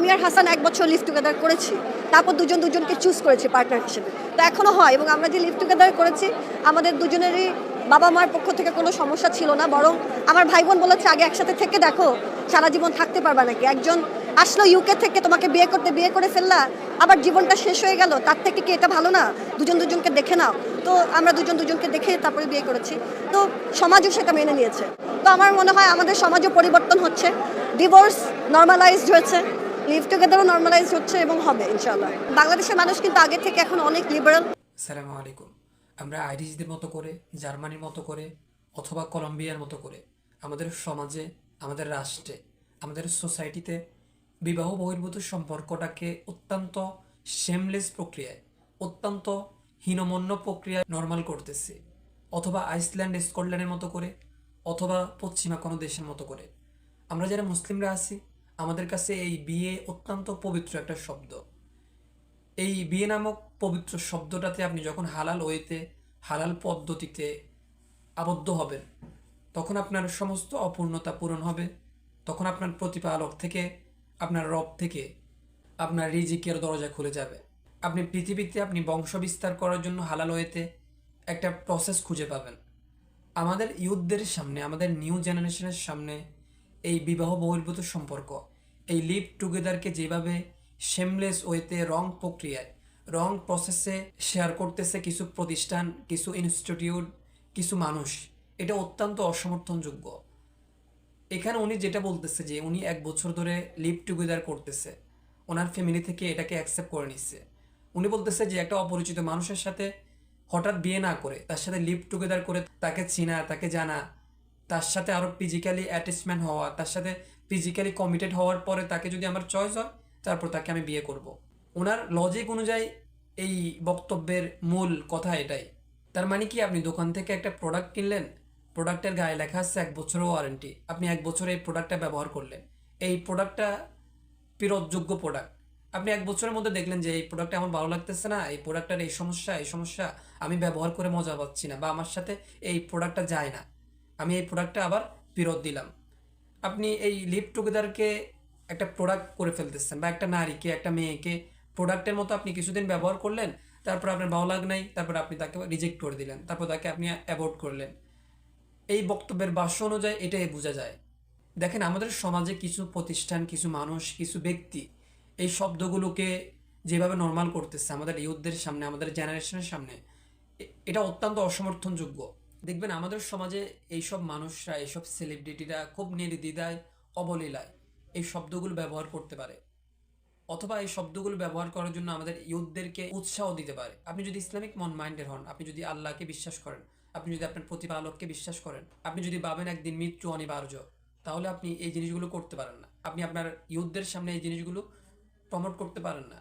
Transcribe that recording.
আমি আর হাসান এক বছর লিভ টুগেদার করেছি। তারপর দুজন দুজনকে চুজ করেছি পার্টনার হিসেবে। তো এখনও হয় এবং আমরা যে লিভ টুগেদার করেছি, আমাদের দুজনেরই বাবা মার পক্ষ থেকে কোনো সমস্যা ছিল না, বরং আমার ভাই বোন বলেছে, আগে একসাথে থেকে দেখো, সারা জীবন থাকতে পারবা নাকি? একজন আসলো ইউকে থেকে, তোমাকে বিয়ে করতে, বিয়ে করে ফেললা, আবার জীবনটা শেষ হয়ে গেল, তার থেকে কি এটা ভালো না? দুজন দুজনকে দেখে নাও। তো আমরা দুজন দুজনকে দেখে তারপরে বিয়ে করেছি। তো সমাজও সেটা মেনে নিয়েছে। তো আমার মনে হয় আমাদের সমাজও পরিবর্তন হচ্ছে। ডিভোর্স নর্মালাইজড হয়েছে। লিভ টুগেদারও নর্মালাইজড হচ্ছে এবং হবে ইনশাল্লাহ বাংলাদেশের মানুষ কিন্তু আগে থেকে এখন অনেক লিবারাল সালামু আলাইকুম। আমরা আইরিশদের মতো করে, জার্মানির মতো করে, অথবা কলম্বিয়ার মতো করে, আমাদের সমাজে, আমাদের রাষ্ট্রে, আমাদের সোসাইটিতে বিবাহ বহির্ভূত সম্পর্কটাকে অত্যন্ত শেমলেস প্রক্রিয়ায়, অত্যন্ত হীনমন্য প্রক্রিয়ায় নর্মাল করতেছে। অথবা আইসল্যান্ড, স্কটল্যান্ডের মতো করে, অথবা পশ্চিমা কোনো দেশের মতো করে। আমরা যারা মুসলিমরা আছি আমাদের কাছে এই বিয়ে অত্যন্ত পবিত্র একটা শব্দ। এই বিয়ে নামক পবিত্র শব্দটাতে আপনি যখন হালাল ওয়েতে, হালাল পদ্ধতিতে আবদ্ধ হবেন, তখন আপনার সমস্ত অপূর্ণতা পূরণ হবে। তখন আপনার প্রতিপালক থেকে, আপনার রব থেকে আপনার রিজিকের দরজা খুলে যাবে। আপনি পৃথিবীতে আপনি বংশ বিস্তার করার জন্য হালাল ওয়েতে একটা প্রসেস খুঁজে পাবেন। আমাদের ইউথদের সামনে, আমাদের নিউ জেনারেশনের সামনে এই বিবাহ বহির্ভূত সম্পর্ক এই লিভ টুগেদারকে যেভাবে শেমলেস ওয়েতে রং প্রক্রিয়ায় রং প্রসেসে শেয়ার করতেছে কিছু প্রতিষ্ঠান, কিছু ইনস্টিটিউট কিছু মানুষ, এটা অত্যন্ত অসমর্থনযোগ্য। এখানে উনি যেটা বলতেছে যে উনি এক বছর ধরে লিভ টুগেদার করতেছে, ওনার ফ্যামিলি থেকে এটাকে অ্যাকসেপ্ট করে নিচ্ছে উনি বলতেছে যে একটা অপরিচিত মানুষের সাথে হঠাৎ বিয়ে না করে, তার সাথে লিভ টুগেদার করে তাকে চিনা, তাকে জানা তার সাথে আরও ফিজিক্যালি অ্যাটাচমেন্ট হওয়া, তার সাথে ফিজিক্যালি কমিটেড হওয়ার পরে তাকে যদি আমার চয়েস হয়, তারপর তাকে আমি বিয়ে করব। ওনার লজিক অনুযায়ী এই বক্তব্যের মূল কথা এটাই। তার মানে কি? আপনি দোকান থেকে একটা প্রোডাক্ট কিনলেন প্রোডাক্টের গায়ে লেখা আছে এক বছরের ওয়ারেন্টি আপনি এক বছর এই প্রোডাক্টটা ব্যবহার করলেন। এই প্রোডাক্টটা ফেরতযোগ্য প্রোডাক্ট আপনি এক বছরের মধ্যে দেখলেন যে এই প্রোডাক্টটা আমার ভালো লাগতেছে না, এই প্রোডাক্টটার এই সমস্যা এই সমস্যা আমি ব্যবহার করে মজা পাচ্ছি না বা আমার সাথে এই প্রোডাক্টটা যায় না। আমি এই প্রোডাক্টটা আবার ফেরত দিলাম। আপনি এই লিভ টুগেদারকে একটা প্রোডাক্ট করে ফেলতেছেন, বা একটা নারীকে, একটা মেয়েকে প্রোডাক্টের মতো আপনি কিছুদিন ব্যবহার করলেন, তারপর আপনার ভালো লাগ নাই, তারপর আপনি তাকে রিজেক্ট করে দিলেন, তারপর তাকে আপনি অ্যাভয়েড করলেন। এই বক্তব্যের ভাষ্য অনুযায়ী এটাই বোঝা যায়। দেখেন, আমাদের সমাজে কিছু প্রতিষ্ঠান, কিছু মানুষ, কিছু ব্যক্তি এই শব্দগুলোকে যেভাবে নর্মাল করতেছে, আমাদের ইউথদের সামনে, আমাদের জেনারেশনের সামনে এটা অত্যন্ত অসমর্থনযোগ্য। দেখবেন আমাদের সমাজে এইসব মানুষরা, এইসব সেলিব্রিটিরা খুব নির্দ্বিধায় অবলীলায় এই শব্দগুলো ব্যবহার করতে পারে। অথবা এই শব্দগুলো ব্যবহার করার জন্য আমাদের ইউথদেরকে উৎসাহ দিতে পারে। আপনি যদি ইসলামিক মন মাইন্ডের হন, আপনি যদি আল্লাহকে বিশ্বাস করেন, আপনি যদি আপনার প্রতিপালককে বিশ্বাস করেন, আপনি যদি ভাবেন একদিন মৃত্যু অনিবার্য, তাহলে আপনি এই জিনিসগুলো করতে পারেন না। আপনি আপনার ইউথদের সামনে এই জিনিসগুলো প্রমোট করতে পারেন না।